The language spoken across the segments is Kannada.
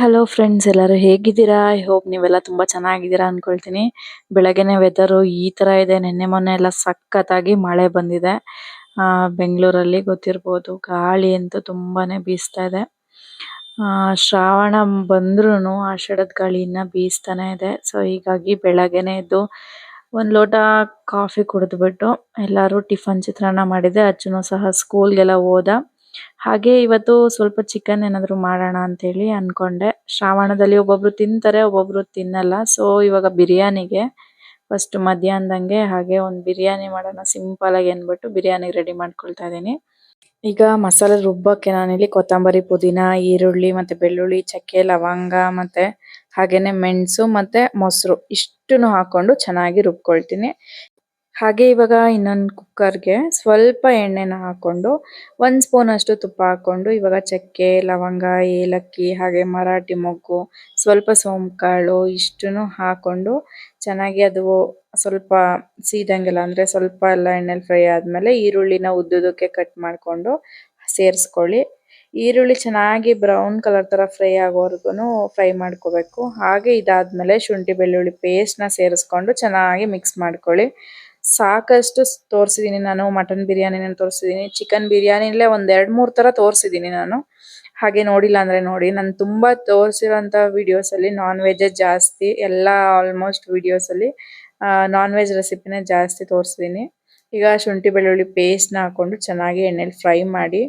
ಹಲೋ ಫ್ರೆಂಡ್ಸ್, ಎಲ್ಲರೂ ಹೇಗಿದ್ದೀರಾ? ಐ ಹೋಪ್ ನೀವೆಲ್ಲ ತುಂಬ ಚೆನ್ನಾಗಿದ್ದೀರಾ ಅನ್ಕೊಳ್ತೀನಿ. ಬೆಳಗ್ಗೆನೆ ವೆದರು ಈ ಥರ ಇದೆ. ನಿನ್ನೆ ಮೊನ್ನೆ ಎಲ್ಲ ಸಖತ್ತಾಗಿ ಮಳೆ ಬಂದಿದೆ. ಬೆಂಗಳೂರಲ್ಲಿ ಗೊತ್ತಿರ್ಬೋದು, ಗಾಳಿ ಅಂತೂ ತುಂಬಾನೇ ಬೀಸ್ತಾ ಇದೆ. ಶ್ರಾವಣ ಬಂದ್ರೂ ಆಷಾಢದ ಗಾಳಿ ಇನ್ನ ಬೀಸ್ತಾನೆ ಇದೆ. ಸೊ, ಹೀಗಾಗಿ ಬೆಳಗ್ಗೆನೆ ಎದ್ದು ಒಂದ್ ಲೋಟ ಕಾಫಿ ಕುಡಿದ್ಬಿಟ್ಟು ಎಲ್ಲರೂ ಟಿಫನ್ ಚಿತ್ರಾನ್ನ ಮಾಡಿದೆ. ಅಜ್ಜನೂ ಸಹ ಸ್ಕೂಲ್ಗೆಲ್ಲ ಹೋದ. ಹಾಗೆ ಇವತ್ತು ಸ್ವಲ್ಪ ಚಿಕನ್ ಏನಾದ್ರು ಮಾಡೋಣ ಅಂತ ಹೇಳಿ ಅನ್ಕೊಂಡೆ. ಶ್ರಾವಣದಲ್ಲಿ ಒಬ್ಬೊಬ್ರು ತಿಂತಾರೆ, ಒಬ್ಬೊಬ್ರು ತಿನ್ನಲ್ಲ. ಸೊ ಇವಾಗ ಬಿರಿಯಾನಿಗೆ ಫಸ್ಟ್ ಮಧ್ಯಾಹ್ನದಂಗೆ ಹಾಗೆ ಒಂದು ಬಿರಿಯಾನಿ ಮಾಡೋಣ ಸಿಂಪಲ್ ಆಗಿ ಅಂದ್ಬಿಟ್ಟು ಬಿರಿಯಾನಿ ರೆಡಿ ಮಾಡ್ಕೊಳ್ತಾ ಇದ್ದೀನಿ. ಈಗ ಮಸಾಲೆ ರುಬ್ಬಕ್ಕೆ ನಾನಿಲ್ಲಿ ಕೊತ್ತಂಬರಿ, ಪುದೀನ, ಈರುಳ್ಳಿ ಮತ್ತೆ ಬೆಳ್ಳುಳ್ಳಿ, ಚಕ್ಕೆ, ಲವಂಗ ಮತ್ತೆ ಹಾಗೇನೆ ಮೆಣಸು ಮತ್ತೆ ಮೊಸರು ಇಷ್ಟನ್ನು ಹಾಕೊಂಡು ಚೆನ್ನಾಗಿ ರುಬ್ಕೊಳ್ತೀನಿ. ಹಾಗೆ ಇವಾಗ ಇನ್ನೊಂದು ಕುಕ್ಕರ್ಗೆ ಸ್ವಲ್ಪ ಎಣ್ಣೆನ ಹಾಕ್ಕೊಂಡು ಒಂದು ಸ್ಪೂನ್ ಅಷ್ಟು ತುಪ್ಪ ಹಾಕೊಂಡು ಇವಾಗ ಚಕ್ಕೆ, ಲವಂಗ, ಏಲಕ್ಕಿ ಹಾಗೆ ಮರಾಠಿ ಮೊಗ್ಗು, ಸ್ವಲ್ಪ ಸೋಂಕಾಳು ಇಷ್ಟನ್ನು ಹಾಕ್ಕೊಂಡು ಚೆನ್ನಾಗಿ ಅದು ಸ್ವಲ್ಪ ಸೀದಂಗೆಲ್ಲ ಅಂದರೆ ಸ್ವಲ್ಪ ಎಲ್ಲ ಎಣ್ಣೆಲಿ ಫ್ರೈ ಆದಮೇಲೆ ಈರುಳ್ಳಿನ ಉದ್ದುದಕ್ಕೆ ಕಟ್ ಮಾಡಿಕೊಂಡು ಸೇರಿಸ್ಕೊಳ್ಳಿ. ಈರುಳ್ಳಿ ಚೆನ್ನಾಗಿ ಬ್ರೌನ್ ಕಲರ್ ಥರ ಫ್ರೈ ಆಗೋವರೆಗೂ ಫ್ರೈ ಮಾಡ್ಕೋಬೇಕು. ಹಾಗೆ ಇದಾದಮೇಲೆ ಶುಂಠಿ ಬೆಳ್ಳುಳ್ಳಿ ಪೇಸ್ಟ್ನ ಸೇರಿಸ್ಕೊಂಡು ಚೆನ್ನಾಗಿ ಮಿಕ್ಸ್ ಮಾಡ್ಕೊಳ್ಳಿ. ಸಾಕಷ್ಟು ತೋರಿಸಿದೀನಿ ನಾನು. ಮಟನ್ ಬಿರಿಯಾನಿನ ತೋರಿಸಿದೀನಿ. ಚಿಕನ್ ಬಿರಿಯಾನಿಲೇ ಒಂದ್ ಎರಡ್ ಮೂರ್ ತರ ತೋರಿಸಿದೀನಿ ನಾನು. ಹಾಗೆ ನೋಡಿಲ್ಲ ಅಂದ್ರೆ ನೋಡಿ. ನಾನು ತುಂಬಾ ತೋರಿಸಿರೋಂತ ವಿಡಿಯೋಸ್ ಅಲ್ಲಿ ನಾನ್ ವೆಜ್ ಜಾಸ್ತಿ, ಎಲ್ಲಾ ಆಲ್ಮೋಸ್ಟ್ ವಿಡಿಯೋಸ್ ಅಲ್ಲಿ ನಾನ್ ವೆಜ್ ರೆಸಿಪಿನೇ ಜಾಸ್ತಿ ತೋರಿಸಿದೀನಿ. ಈಗ ಶುಂಠಿ ಬೆಳ್ಳುಳ್ಳಿ ಪೇಸ್ಟ್ನ ಹಾಕೊಂಡು ಚೆನ್ನಾಗಿ ಎಣ್ಣೆಲಿ ಫ್ರೈ ಮಾಡಿ,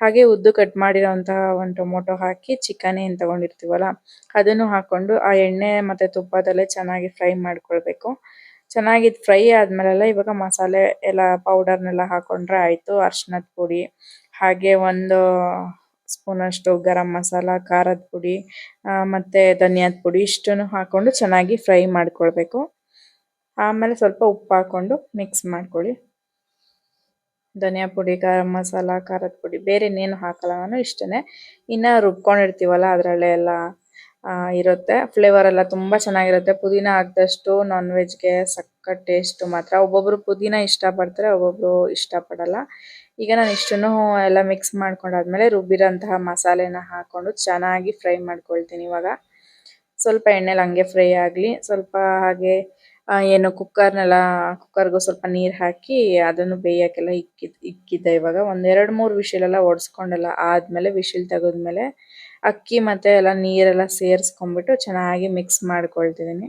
ಹಾಗೆ ಉದ್ದು ಕಟ್ ಮಾಡಿರೋಂತಹ ಒಂದು ಟೊಮೊಟೊ ಹಾಕಿ ಚಿಕನ್ ಏನ್ ತಗೊಂಡಿರ್ತೀವಲ್ಲ, ಅದನ್ನು ಹಾಕೊಂಡು ಆ ಎಣ್ಣೆ ಮತ್ತೆ ತುಪ್ಪದಲ್ಲೇ ಚೆನ್ನಾಗಿ ಫ್ರೈ ಮಾಡ್ಕೊಳ್ಬೇಕು. ಚೆನ್ನಾಗಿ ಫ್ರೈ ಆದ್ಮೇಲೆಲ್ಲ ಇವಾಗ ಮಸಾಲೆ ಎಲ್ಲ ಪೌಡರ್ನೆಲ್ಲ ಹಾಕೊಂಡ್ರೆ ಆಯ್ತು ಅರ್ಶಿನದ ಪುಡಿ, ಹಾಗೆ ಒಂದು ಸ್ಪೂನ್ ಅಷ್ಟು ಗರಂ ಮಸಾಲ, ಖಾರದ ಪುಡಿ ಮತ್ತು ಧನಿಯಾದ ಪುಡಿ ಇಷ್ಟನ್ನು ಹಾಕೊಂಡು ಚೆನ್ನಾಗಿ ಫ್ರೈ ಮಾಡ್ಕೊಳ್ಬೇಕು. ಆಮೇಲೆ ಸ್ವಲ್ಪ ಉಪ್ಪು ಹಾಕೊಂಡು ಮಿಕ್ಸ್ ಮಾಡ್ಕೊಳ್ಳಿ. ಧನಿಯಾ ಪುಡಿ ಗರಂ ಮಸಾಲ, ಖಾರದ ಪುಡಿ ಬೇರೆ ಇನ್ನೇನು ಹಾಕಲ್ಲ ನಾನು ಇಷ್ಟನೇ ಇನ್ನು ರುಬ್ಕೊಂಡಿರ್ತೀವಲ್ಲ ಅದರಲ್ಲೇ ಎಲ್ಲ ಆ, ಇರುತ್ತೆ. ಫ್ಲೇವರ್ ಎಲ್ಲ ತುಂಬಾ ಚೆನ್ನಾಗಿರುತ್ತೆ. ಪುದೀನ ಹಾಕಿದಷ್ಟು ನಾನ್ ವೆಜ್ಗೆ ಸಖತ್ ಟೇಸ್ಟ್ ಮಾತ್ರ. ಒಬ್ಬೊಬ್ರು ಪುದೀನ ಇಷ್ಟ ಪಡ್ತಾರೆ ಒಬ್ಬೊಬ್ರು ಇಷ್ಟ ಪಡಲ್ಲ ಈಗ ನಾನು ಇಷ್ಟನ್ನು ಎಲ್ಲ ಮಿಕ್ಸ್ ಮಾಡ್ಕೊಂಡಾದ್ಮೇಲೆ ರುಬ್ಬಿರೋಂತಹ ಮಸಾಲೆನ ಹಾಕೊಂಡು ಚೆನ್ನಾಗಿ ಫ್ರೈ ಮಾಡ್ಕೊಳ್ತೀನಿ ಇವಾಗ. ಸ್ವಲ್ಪ ಎಣ್ಣೆಲಿ ಹಂಗೆ ಫ್ರೈ ಆಗಲಿ. ಸ್ವಲ್ಪ ಹಾಗೆ ಏನು ಕುಕ್ಕರ್ನೆಲ್ಲ ಕುಕ್ಕರ್ಗೂ ಸ್ವಲ್ಪ ನೀರು ಹಾಕಿ ಅದನ್ನು ಬೇಯಕ್ಕೆಲ್ಲ ಇಕ್ಕಿ ಇಕ್ಕಿದ್ದೆ ಇವಾಗ. ಒಂದೆರಡು ಮೂರು ಮೂರ್ ಒಡ್ಸ್ಕೊಂಡೆಲ್ಲ ಆದ್ಮೇಲೆ ವಿಶಿಲ್ ತೆಗೆದ್ಮೇಲೆ ಅಕ್ಕಿ ಮತ್ತೆ ಎಲ್ಲ ನೀರೆಲ್ಲ ಸೇರಿಸ್ಕೊಂಡ್ಬಿಟ್ಟು ಚೆನ್ನಾಗಿ ಮಿಕ್ಸ್ ಮಾಡ್ಕೊಳ್ತಿದ್ದೀನಿ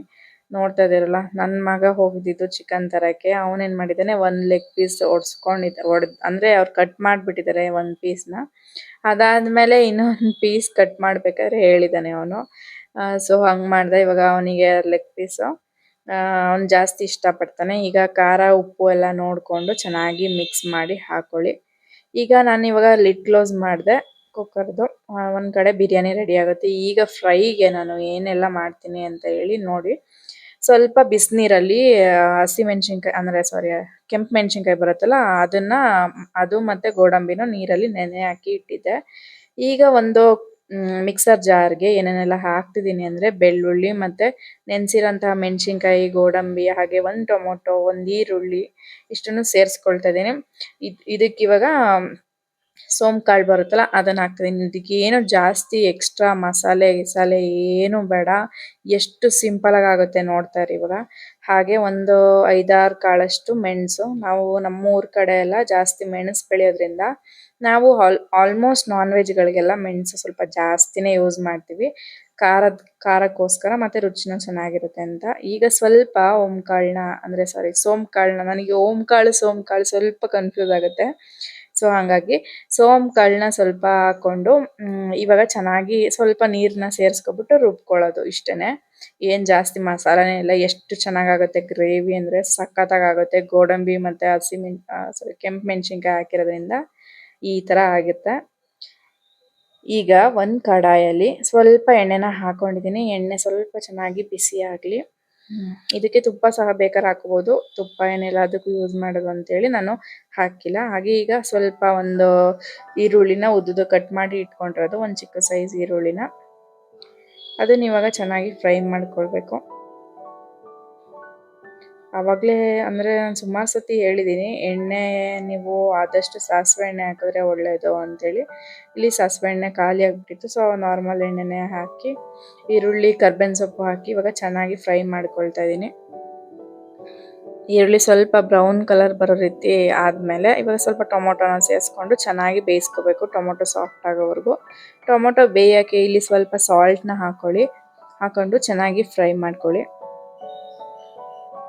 ನೋಡ್ತಾ ಇದ್ದೀರಲ್ಲ ನನ್ನ ಮಗ ಹೋಗಿದ್ದು ಚಿಕನ್ ತರಕ್ಕೆ. ಅವನೇನ್ ಮಾಡಿದ್ದಾನೆ ಒಂದ್ ಲೆಗ್ ಪೀಸ್ ಒಡ್ಸ್ಕೊಂಡಿದ್ದ, ಒಡ್, ಅಂದ್ರೆ ಅವ್ರು ಕಟ್ ಮಾಡ್ಬಿಟ್ಟಿದ್ದಾರೆ ಒಂದ್ ಪೀಸ್ನ. ಅದಾದ್ಮೇಲೆ ಇನ್ನೊಂದ್ ಪೀಸ್ ಕಟ್ ಮಾಡ್ಬೇಕಾದ್ರೆ ಹೇಳಿದಾನೆ ಅವನು. ಸೊ ಹಂಗ್ ಮಾಡ್ದೆ, ಇವಾಗ ಅವನಿಗೆ ಲೆಗ್ ಪೀಸ್ ಅವ್ನು ಜಾಸ್ತಿ ಇಷ್ಟ ಪಡ್ತಾನೆ ಈಗ ಖಾರ, ಉಪ್ಪು ಎಲ್ಲ ನೋಡ್ಕೊಂಡು ಚೆನ್ನಾಗಿ ಮಿಕ್ಸ್ ಮಾಡಿ ಹಾಕೊಳ್ಳಿ. ಈಗ ನಾನು ಇವಾಗ ಲಿಡ್ ಕ್ಲೋಸ್ ಮಾಡಿದೆ. ಕುಕ್ಕರ್ದು ಒಂದ್ ಕಡೆ ಬಿರಿಯಾನಿ ರೆಡಿ ಆಗುತ್ತೆ. ಈಗ ಫ್ರೈಗೆ ನಾನು ಏನೆಲ್ಲ ಮಾಡ್ತೀನಿ ಅಂತ ಹೇಳಿ ನೋಡಿ. ಸ್ವಲ್ಪ ಬಿಸಿನೀರಲ್ಲಿ ಹಸಿಮೆಣಸಿನ್ಕಾಯಿ ಅಂದ್ರೆ ಸಾರಿ ಕೆಂಪು ಮೆಣಸಿನ್ಕಾಯಿ ಬರುತ್ತಲ್ಲ, ಅದನ್ನ, ಅದು ಮತ್ತೆ ಗೋಡಂಬಿನೂ ನೀರಲ್ಲಿ ನೆನೆ ಹಾಕಿ ಇಟ್ಟಿದ್ದೆ. ಈಗ ಒಂದು ಮಿಕ್ಸರ್ ಜಾರ್ಗೆ ಏನೇನೆಲ್ಲ ಹಾಕ್ತಿದ್ದೀನಿ ಅಂದ್ರೆ ಬೆಳ್ಳುಳ್ಳಿ ಮತ್ತೆ ನೆನೆಸಿರೋಂತಹ ಮೆಣಸಿನ್ಕಾಯಿ, ಗೋಡಂಬಿ, ಹಾಗೆ ಒಂದ್ ಟೊಮೊಟೊ, ಒಂದ್ ಈರುಳ್ಳಿ, ಇಷ್ಟನ್ನು ಸೇರಿಸ್ಕೊಳ್ತಾ ಇದ್ದೀನಿ. ಇದಕ್ಕಿವಾಗ ಇದಕ್ಕೆ ಇವಾಗ ಸೋಂಪು ಕಾಳು ಬರುತ್ತಲ್ಲ, ಅದನ್ನ ಹಾಕ್ತೀನಿ ಇದಕ್ಕೆ ಏನು ಜಾಸ್ತಿ ಎಕ್ಸ್ಟ್ರಾ ಮಸಾಲೆ, ಗಿಸಾಲೆ ಏನು ಬೇಡ. ಎಷ್ಟು ಸಿಂಪಲ್ ಆಗಿ ಆಗುತ್ತೆ ನೋಡ್ತಾ ಇರಿ ಇವಾಗ. ಹಾಗೆ ಒಂದು ಐದಾರು ಕಾಳಷ್ಟು ಮೆಣಸು. ನಾವು ನಮ್ಮೂರ್ ಕಡೆ ಎಲ್ಲ ಜಾಸ್ತಿ ಮೆಣಸು ಬೆಳೆಯೋದ್ರಿಂದ ನಾವು ಆಲ್ ಆಲ್ಮೋಸ್ಟ್ ನಾನ್ ವೆಜ್ಗಳಿಗೆಲ್ಲ ಮೆಣಸು ಸ್ವಲ್ಪ ಜಾಸ್ತಿನೇ ಯೂಸ್ ಮಾಡ್ತೀವಿ. ಖಾರದ, ಖಾರಕ್ಕೋಸ್ಕರ ಮತ್ತೆ ರುಚಿನೂ ಚೆನ್ನಾಗಿರುತ್ತೆ ಅಂತ. ಈಗ ಸ್ವಲ್ಪ ಓಂಕಾಳನ್ನ ಅಂದ್ರೆ ಸಾರಿ ಸೋಂಪು ಕಾಳನ್ನ ನನಗೆ ಓಂಕಾಳು, ಸೋಂಪು ಕಾಳು ಸ್ವಲ್ಪ ಕನ್ಫ್ಯೂಸ್ ಆಗುತ್ತೆ. ಸೊ ಹಂಗಾಗಿ ಸೋಂಪು ಕಾಳನ್ನ ಸ್ವಲ್ಪ ಹಾಕೊಂಡು ಇವಾಗ ಚೆನ್ನಾಗಿ ಸ್ವಲ್ಪ ನೀರನ್ನ ಸೇರಿಸ್ಕೊಬಿಟ್ಟು ರುಬ್ಕೊಳ್ಳೋದು ಇಷ್ಟೇ ಏನು ಜಾಸ್ತಿ ಮಸಾಲೆನೇ ಇಲ್ಲ, ಎಷ್ಟು ಚೆನ್ನಾಗಾಗುತ್ತೆ ಗ್ರೇವಿ ಅಂದ್ರೆ ಸಖತ್ತಾಗುತ್ತೆ ಗೋಡಂಬಿ ಮತ್ತೆ ಹಸಿಮೆಣ್ ಸಾರಿ ಕೆಂಪು ಮೆಣಸಿನ್ಕಾಯಿ ಹಾಕಿರೋದ್ರಿಂದ ಈ ತರ ಆಗುತ್ತೆ. ಈಗ ಒಂದು ಕಡಾಯಲ್ಲಿ ಸ್ವಲ್ಪ ಎಣ್ಣೆನ ಹಾಕ್ಕೊಂಡಿದ್ದೀನಿ ಎಣ್ಣೆ ಸ್ವಲ್ಪ ಚೆನ್ನಾಗಿ ಬಿಸಿ ಆಗ್ಲಿ. ಇದಕ್ಕೆ ತುಪ್ಪ ಸಹ ಬೇಕಾದ್ರೆ ಹಾಕಬಹುದು ತುಪ್ಪ ಏನಿಲ್ಲ ಅದಕ್ಕೂ ಯೂಸ್ ಮಾಡೋದು ಅಂತೇಳಿ ನಾನು ಹಾಕಿಲ್ಲ. ಹಾಗೆ ಈಗ ಸ್ವಲ್ಪ ಒಂದು ಈರುಳ್ಳಿನ ಉದ್ದುದ ಕಟ್ ಮಾಡಿ ಇಟ್ಕೊಂಡಿರೋದು. ಒಂದು ಚಿಕ್ಕ ಸೈಜ್ ಈರುಳ್ಳಿನ. ಅದನ್ನ ಇವಾಗ ಚೆನ್ನಾಗಿ ಫ್ರೈ ಮಾಡ್ಕೊಳ್ಬೇಕು. ಆವಾಗಲೇ ಅಂದರೆ ನಾನು ಸುಮಾರು ಸತಿ ಹೇಳಿದ್ದೀನಿ ಎಣ್ಣೆ ನೀವು ಆದಷ್ಟು ಸಾಸಿವೆ ಎಣ್ಣೆ ಹಾಕಿದ್ರೆ ಒಳ್ಳೆಯದು ಅಂಥೇಳಿ ಇಲ್ಲಿ ಸಾಸಿವೆ ಎಣ್ಣೆ ಖಾಲಿ ಆಗಿಬಿಟ್ಟಿತ್ತು, ಸೊ ನಾರ್ಮಲ್ ಎಣ್ಣೆನೇ ಹಾಕಿ, ಈರುಳ್ಳಿ, ಕರ್ಬೇವಿನ ಸೊಪ್ಪು ಹಾಕಿ ಇವಾಗ ಚೆನ್ನಾಗಿ ಫ್ರೈ ಮಾಡ್ಕೊಳ್ತಾ ಇದ್ದೀನಿ ಈರುಳ್ಳಿ ಸ್ವಲ್ಪ ಬ್ರೌನ್ ಕಲರ್ ಬರೋ ರೀತಿ ಆದಮೇಲೆ ಇವಾಗ ಸ್ವಲ್ಪ ಟೊಮೊಟೊನ ಸೇರಿಸ್ಕೊಂಡು ಚೆನ್ನಾಗಿ ಬೇಯಿಸ್ಕೋಬೇಕು, ಟೊಮೊಟೊ ಸಾಫ್ಟ್ ಆಗೋವರೆಗೂ. ಟೊಮೊಟೊ ಬೇಯೋಕ್ಕೆ ಇಲ್ಲಿ ಸ್ವಲ್ಪ ಸಾಲ್ಟ್ನ ಹಾಕ್ಕೊಳ್ಳಿ ಹಾಕೊಂಡು ಚೆನ್ನಾಗಿ ಫ್ರೈ ಮಾಡ್ಕೊಳ್ಳಿ.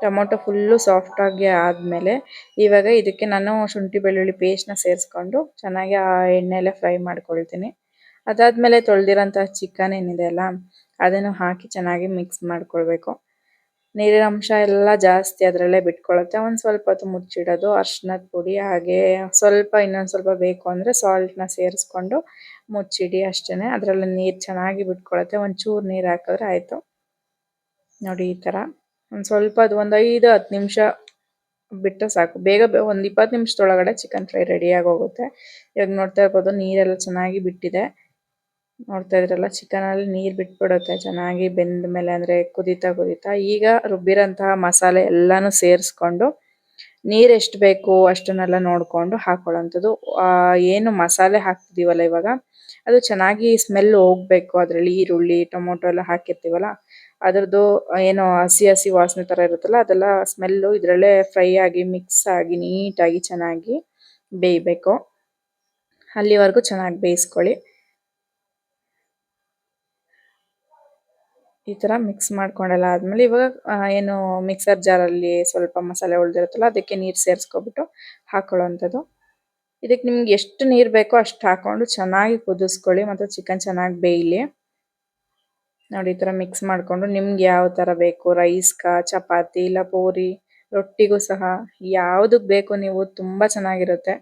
ಟೊಮೊಟೊ ಫುಲ್ಲು ಸಾಫ್ಟಾಗಿ ಆದಮೇಲೆ ಇವಾಗ ಇದಕ್ಕೆ ನಾನು ಶುಂಠಿ ಬೆಳ್ಳುಳ್ಳಿ ಪೇಸ್ಟ್ನ ಸೇರಿಸ್ಕೊಂಡು ಚೆನ್ನಾಗಿ ಆ ಎಣ್ಣೆಲೆ ಫ್ರೈ ಮಾಡ್ಕೊಳ್ತೀನಿ. ಅದಾದಮೇಲೆ ತೊಳೆದಿರೋಂಥ ಚಿಕನ್ ಏನಿದೆ ಅಲ್ಲ, ಅದನ್ನು ಹಾಕಿ ಚೆನ್ನಾಗಿ ಮಿಕ್ಸ್ ಮಾಡ್ಕೊಳ್ಬೇಕು. ನೀರಿನ ಅಂಶ ಎಲ್ಲ ಜಾಸ್ತಿ ಅದರಲ್ಲೇ ಬಿಟ್ಕೊಳ್ಳುತ್ತೆ ಒಂದು ಸ್ವಲ್ಪ ಹೊತ್ತು ಮುಚ್ಚಿಡೋದು ಅರ್ಶಿನದ ಪುಡಿ, ಹಾಗೆ ಸ್ವಲ್ಪ ಇನ್ನೊಂದು ಸ್ವಲ್ಪ ಬೇಕು ಅಂದರೆ ಸಾಲ್ಟ್ನ ಸೇರಿಸ್ಕೊಂಡು ಮುಚ್ಚಿಡಿ ಅಷ್ಟೇ ಅದರಲ್ಲಿ ನೀರು ಚೆನ್ನಾಗಿ ಬಿಟ್ಕೊಳ್ಳುತ್ತೆ ಒಂಚೂರು ನೀರು ಹಾಕಿದ್ರೆ ಆಯಿತು. ನೋಡಿ ಈ ಥರ ಒಂದು ಸ್ವಲ್ಪ ಅದು ಒಂದು ಐದು, ಹತ್ತು ನಿಮಿಷ ಬಿಟ್ಟರೆ ಸಾಕು. ಬೇಗ ಒಂದು ಇಪ್ಪತ್ತು ನಿಮಿಷದೊಳಗಡೆ ಚಿಕನ್ ಫ್ರೈ ರೆಡಿಯಾಗಿ ಹೋಗುತ್ತೆ ಇವಾಗ ನೋಡ್ತಾ ಇರ್ಬೋದು ನೀರೆಲ್ಲ ಚೆನ್ನಾಗಿ ಬಿಟ್ಟಿದೆ. ನೋಡ್ತಾ ಇದ್ರಲ್ಲ ಚಿಕನಲ್ಲಿ ನೀರು ಬಿಟ್ಬಿಡುತ್ತೆ, ಚೆನ್ನಾಗಿ ಬೆಂದ ಮೇಲೆ ಅಂದರೆ ಕುದೀತಾ ಕುದೀತಾ. ಈಗ ರುಬ್ಬಿರೋಂತಹ ಮಸಾಲೆ ಎಲ್ಲನೂ ಸೇರಿಸ್ಕೊಂಡು ನೀರು ಎಷ್ಟು ಬೇಕು ಅಷ್ಟನ್ನೆಲ್ಲ ನೋಡಿಕೊಂಡು ಆ, ಏನು ಮಸಾಲೆ ಹಾಕ್ತಿದೀವಲ್ಲ ಇವಾಗ? ಅದು ಚೆನ್ನಾಗಿ ಸ್ಮೆಲ್ ಹೋಗ್ಬೇಕು. ಅದರಲ್ಲಿ ಈರುಳ್ಳಿ, ಟೊಮೊಟೊ ಎಲ್ಲ ಹಾಕಿರ್ತೀವಲ್ಲ? ಅದರದ್ದು ಏನು ಹಸಿ ಹಸಿ ವಾಸನೆ ಥರ ಇರುತ್ತಲ್ಲ, ಅದೆಲ್ಲ ಸ್ಮೆಲ್ಲು ಇದರಲ್ಲೇ ಫ್ರೈ ಆಗಿ ಮಿಕ್ಸ್ ಆಗಿ, ನೀಟಾಗಿ ಚೆನ್ನಾಗಿ ಬೇಯಬೇಕು. ಅಲ್ಲಿವರೆಗೂ ಚೆನ್ನಾಗಿ ಬೇಯಿಸ್ಕೊಳ್ಳಿ. ಈ ತರ ಮಿಕ್ಸ್ ಮಾಡ್ಕೊಂಡೆಲ್ಲ ಆದ್ಮೇಲೆ ಇವಾಗ ಏನು ಮಿಕ್ಸರ್ ಜಾರಲ್ಲಿ ಸ್ವಲ್ಪ ಮಸಾಲೆ ಉಳಿದಿರುತ್ತಲ್ಲ, ಅದಕ್ಕೆ ನೀರು ಸೇರಿಸ್ಕೊಬಿಟ್ಟು ಹಾಕೊಳ್ಳೋವಂಥದ್ದು ಇದಕ್ಕೆ ನಿಮ್ಗೆ ಎಷ್ಟು ನೀರು ಬೇಕೋ ಅಷ್ಟು ಹಾಕ್ಕೊಂಡು ಚೆನ್ನಾಗಿ ಕುದಿಸ್ಕೊಳ್ಳಿ ಮತ್ತು ಚಿಕನ್ ಚೆನ್ನಾಗಿ ಬೇಯಲಿ. ನೋಡಿ, ಈ ಥರ ಮಿಕ್ಸ್ ಮಾಡಿಕೊಂಡು ನಿಮ್ಗೆ ಯಾವ ಥರ ಬೇಕು ರೈಸ್ಗಾ ಚಪಾತಿ, ಇಲ್ಲ ಪೂರಿ, ರೊಟ್ಟಿಗೂ ಸಹ ಯಾವುದಕ್ಕೆ ಬೇಕು ನೀವು, ತುಂಬ ಚೆನ್ನಾಗಿರುತ್ತೆ.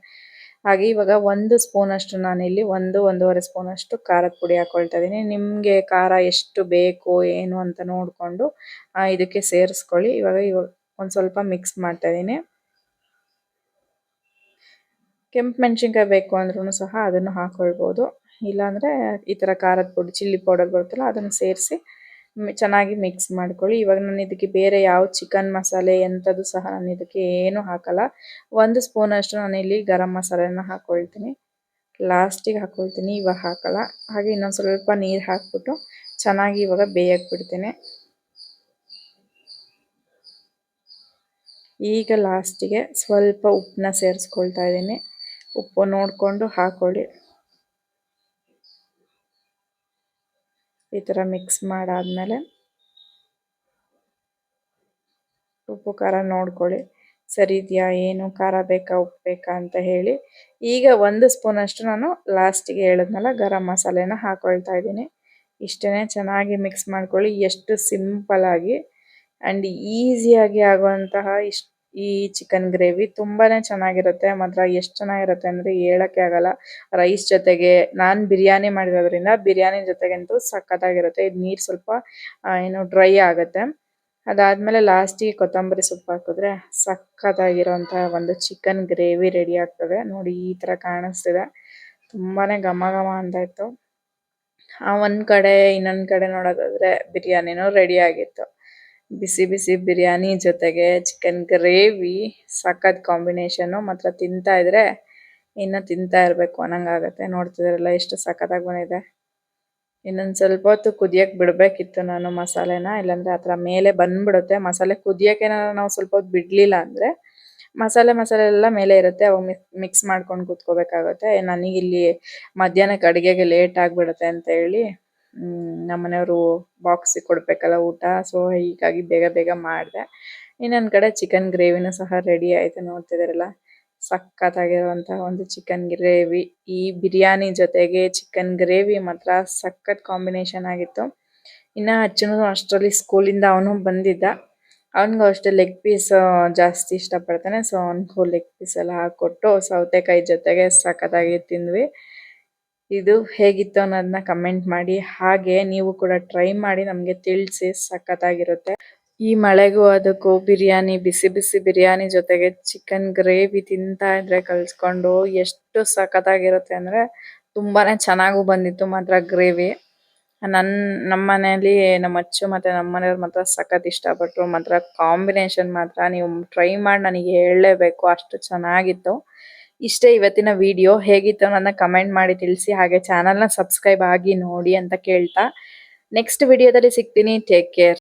ಹಾಗೆ ಇವಾಗ ಒಂದು ಸ್ಪೂನ್ ಅಷ್ಟು ನಾನಿಲ್ಲಿ ಒಂದು, ಒಂದೂವರೆ ಸ್ಪೂನಷ್ಟು ಖಾರದ ಪುಡಿ ಹಾಕೊಳ್ತಾ ಇದ್ದೀನಿ. ನಿಮಗೆ ಖಾರ ಎಷ್ಟು ಬೇಕು ಏನು ಅಂತ ನೋಡಿಕೊಂಡು ಇದಕ್ಕೆ ಸೇರಿಸ್ಕೊಳ್ಳಿ. ಇವಾಗ ಇವಾಗ ಒಂದು ಸ್ವಲ್ಪ ಮಿಕ್ಸ್ ಮಾಡ್ತಾ ಇದ್ದೀನಿ. ಕೆಂಪು ಮೆಣಸಿನ್ಕಾಯಿ ಬೇಕು ಅಂದ್ರೂ ಸಹ ಅದನ್ನು ಹಾಕೊಳ್ಬೋದು. ಇಲ್ಲಾಂದರೆ ಈ ಥರ ಖಾರದ ಪುಡಿ ಚಿಲ್ಲಿ ಪೌಡರ್ ಬರುತ್ತಲ್ಲ ಅದನ್ನು ಸೇರಿಸಿ ಚೆನ್ನಾಗಿ ಮಿಕ್ಸ್ ಮಾಡ್ಕೊಳ್ಳಿ. ಇವಾಗ ನಾನು ಇದಕ್ಕೆ ಬೇರೆ ಯಾವ ಚಿಕನ್ ಮಸಾಲೆ ಎಂಥದ್ದು ಸಹ ನಾನು ಇದಕ್ಕೆ ಏನು ಹಾಕಲ್ಲ. ಒಂದು ಸ್ಪೂನಷ್ಟು ನಾನು ಇಲ್ಲಿ ಗರಂ ಮಸಾಲೆನ ಹಾಕ್ಕೊಳ್ತೀನಿ ಲಾಸ್ಟಿಗೆ ಹಾಕ್ಕೊಳ್ತೀನಿ ಇವಾಗ ಹಾಕಲ್ಲ. ಹಾಗೆ ಇನ್ನೊಂದು ಸ್ವಲ್ಪ ನೀರು ಹಾಕ್ಬಿಟ್ಟು ಚೆನ್ನಾಗಿ ಇವಾಗ ಬೇಯಕ್ಕೆ ಬಿಡ್ತೀನಿ ಈಗ ಲಾಸ್ಟಿಗೆ ಸ್ವಲ್ಪ ಉಪ್ಪನ್ನ ಸೇರಿಸ್ಕೊಳ್ತಾ ಇದ್ದೀನಿ. ಉಪ್ಪು ನೋಡಿಕೊಂಡು ಹಾಕೊಳ್ಳಿ. ಈ ಥರ ಮಿಕ್ಸ್ ಮಾಡಾದಮೇಲೆ ಉಪ್ಪು, ಖಾರ ನೋಡ್ಕೊಳ್ಳಿ. ಸರಿ ಇದೆಯಾ? ಏನು? ಖಾರ ಬೇಕಾ? ಉಪ್ಪು ಬೇಕಾ ಅಂತ ಹೇಳಿ. ಈಗ ಒಂದು ಸ್ಪೂನಷ್ಟು ನಾನು ಲಾಸ್ಟಿಗೆ ಹೇಳಿದ್ನಲ್ಲ, ಗರಂ ಮಸಾಲೆನ ಹಾಕೊಳ್ತಾ ಇದ್ದೀನಿ. ಇಷ್ಟೇ ಚೆನ್ನಾಗಿ ಮಿಕ್ಸ್ ಮಾಡ್ಕೊಳ್ಳಿ. ಎಷ್ಟು ಸಿಂಪಲ್ ಆಗಿ ಆ್ಯಂಡ್ ಈಸಿಯಾಗಿ ಆಗುವಂತಹ ಇಷ್ಟು ಈ ಚಿಕನ್ ಗ್ರೇವಿ ತುಂಬಾನೇ ಚೆನ್ನಾಗಿರುತ್ತೆ. ಮಾತ್ರ ಎಷ್ಟು ಚೆನ್ನಾಗಿರುತ್ತೆ ಅಂದ್ರೆ ಹೇಳಕ್ಕೆ ಆಗಲ್ಲ. ರೈಸ್ ಜೊತೆಗೆ ನಾನ್ ಬಿರಿಯಾನಿ ಮಾಡಿರೋದ್ರಿಂದ ಬಿರಿಯಾನಿ ಜೊತೆಗಂತೂ ಸಖತ್ತಾಗಿರುತ್ತೆ. ಇದು ನೀರ್ ಸ್ವಲ್ಪ ಏನು ಡ್ರೈ ಆಗುತ್ತೆ. ಅದಾದ್ಮೇಲೆ ಲಾಸ್ಟಿಗೆ ಕೊತ್ತಂಬರಿ ಸೊಪ್ಪು ಹಾಕಿದ್ರೆ ಸಕ್ಕತ್ತಾಗಿರೋಂತ ಒಂದು ಚಿಕನ್ ಗ್ರೇವಿ ರೆಡಿ ಆಗ್ತದೆ. ನೋಡಿ ಈ ತರ ಕಾಣಿಸ್ತಿದೆ. ತುಂಬಾನೇ ಘಮ ಘಮ ಅಂತ ಇತ್ತು. ಆ, ಒಂದ್ ಕಡೆ ಇನ್ನೊಂದ್ ಕಡೆ ನೋಡೋದಾದ್ರೆ ಬಿರಿಯಾನಿನೂ ರೆಡಿ ಆಗಿತ್ತು. ಬಿಸಿ ಬಿಸಿ ಬಿರಿಯಾನಿ ಜೊತೆಗೆ ಚಿಕನ್ ಗ್ರೇವಿ ಸಖತ್ ಕಾಂಬಿನೇಷನ್ ಮಾತ್ರ ತಿಂತಾ ಇದ್ರೆ ಇನ್ನು ತಿಂತಾ ಇರಬೇಕು ಅನ್ನಂಗಾಗತ್ತೆ. ನೋಡ್ತಿದ್ರಲ್ಲ ಎಷ್ಟು ಸಖತ್ತಾಗಿ ಬಂದಿದೆ. ಇನ್ನೊಂದು ಸ್ವಲ್ಪ ಹೊತ್ತು ಕುದಿಯಕ್ಕೆ ಬಿಡಬೇಕಿತ್ತು ನಾನು ಮಸಾಲೆನ, ಇಲ್ಲಾಂದರೆ ಆ ಥರ ಮೇಲೆ ಬಂದ್ಬಿಡುತ್ತೆ. ಮಸಾಲೆ ಕುದಿಯೋಕೆ ನಾವು ಸ್ವಲ್ಪ ಹೊತ್ತು ಬಿಡಲಿಲ್ಲ ಅಂದರೆ ಮಸಾಲೆ ಮಸಾಲೆ ಎಲ್ಲ ಮೇಲೆ ಇರುತ್ತೆ. ಅವಾಗ ಮಿಕ್ಸ್ ಮಾಡ್ಕೊಂಡು ಕುತ್ಕೋಬೇಕಾಗುತ್ತೆ. ನನಗಿಲ್ಲಿ ಮಧ್ಯಾಹ್ನಕ್ಕೆ ಅಡುಗೆಗೆ ಲೇಟ್ ಆಗಿಬಿಡುತ್ತೆ ಅಂತ ಹೇಳಿ ನಮ್ಮನೆಯವರು ಬಾಕ್ಸ್ ಕೊಡ್ಬೇಕಲ್ಲ ಊಟ. ಸೊ ಹೀಗಾಗಿ ಬೇಗ ಬೇಗ ಮಾಡ್ದೆ. ಇನ್ನೊಂದು ಕಡೆ ಚಿಕನ್ ಗ್ರೇವಿನೂ ಸಹ ರೆಡಿ ಆಯಿತು ನೋಡ್ತಿದಿರಲ್ಲ ಸಖತ್ತಾಗಿರುವಂತಹ ಒಂದು ಚಿಕನ್ ಗ್ರೇವಿ ಈ ಬಿರಿಯಾನಿ ಜೊತೆಗೆ ಚಿಕನ್ ಗ್ರೇವಿ ಮಾತ್ರ ಸಖತ್ ಕಾಂಬಿನೇಷನ್ ಆಗಿತ್ತು. ಇನ್ನ ಅಚ್ಚನು ಅಷ್ಟರಲ್ಲಿ ಸ್ಕೂಲಿಂದ ಅವನು ಬಂದಿದ್ದ. ಅವನಿಗೂ ಅಷ್ಟೇ ಲೆಗ್ ಪೀಸ್ ಜಾಸ್ತಿ ಇಷ್ಟಪಡ್ತಾನೆ. ಸೊ ಅವನಿಗೂ ಲೆಗ್ ಪೀಸ್ ಎಲ್ಲ ಹಾಕೊಟ್ಟು ಸೌತೆಕಾಯಿ ಜೊತೆಗೆ ಸಖತ್ತಾಗಿ ತಿಂದ್ವಿ. ಇದು ಹೇಗಿತ್ತು ಅನ್ನೋದನ್ನ ಕಮೆಂಟ್ ಮಾಡಿ. ಹಾಗೆ ನೀವು ಕೂಡ ಟ್ರೈ ಮಾಡಿ ನಮಗೆ ತಿಳಿಸಿ ಸಖತ್ತಾಗಿರುತ್ತೆ. ಈ ಮಳೆಗೂ ಅದಕ್ಕೂ ಬಿರಿಯಾನಿ, ಬಿಸಿ ಬಿಸಿ ಬಿರಿಯಾನಿ ಜೊತೆಗೆ ಚಿಕನ್ ಗ್ರೇವಿ ತಿಂತಾ ಇದ್ರೆ ಕಲ್ಸ್ಕೊಂಡು ಎಷ್ಟು ಸಖತ್ತಾಗಿರುತ್ತೆ ಅಂದ್ರೆ ತುಂಬಾನೇ ಚೆನ್ನಾಗೂ ಬಂದಿತ್ತು ಮಾತ್ರ ಗ್ರೇವಿ ನನ್ ನಮ್ಮ ಮನೆಯಲ್ಲಿ ನಮ್ಮ ಅಚ್ಚು ಮತ್ತೆ ನಮ್ಮ ಮನೆಯವರು ಮಾತ್ರ ಸಖತ್ ಇಷ್ಟಪಟ್ಟರು ಮಾತ್ರ ಕಾಂಬಿನೇಷನ್ ಮಾತ್ರ ನೀವು ಟ್ರೈ ಮಾಡಿ, ನನಗೆ ಹೇಳಲೇಬೇಕು ಅಷ್ಟು ಚೆನ್ನಾಗಿತ್ತು. ಇಷ್ಟೇ ಇವತ್ತಿನ ವಿಡಿಯೋ ಹೇಗಿತ್ತು ನನ್ನ ಕಮೆಂಟ್ ಮಾಡಿ ತಿಳಿಸಿ. ಹಾಗೆ ಚಾನೆಲ್ನ ಸಬ್ಸ್ಕ್ರೈಬ್ ಆಗಿ ನೋಡಿ ಅಂತ ಕೇಳ್ತಾ. ನೆಕ್ಸ್ಟ್ ವಿಡಿಯೋದಲ್ಲಿ ಸಿಗ್ತೀನಿ. Take care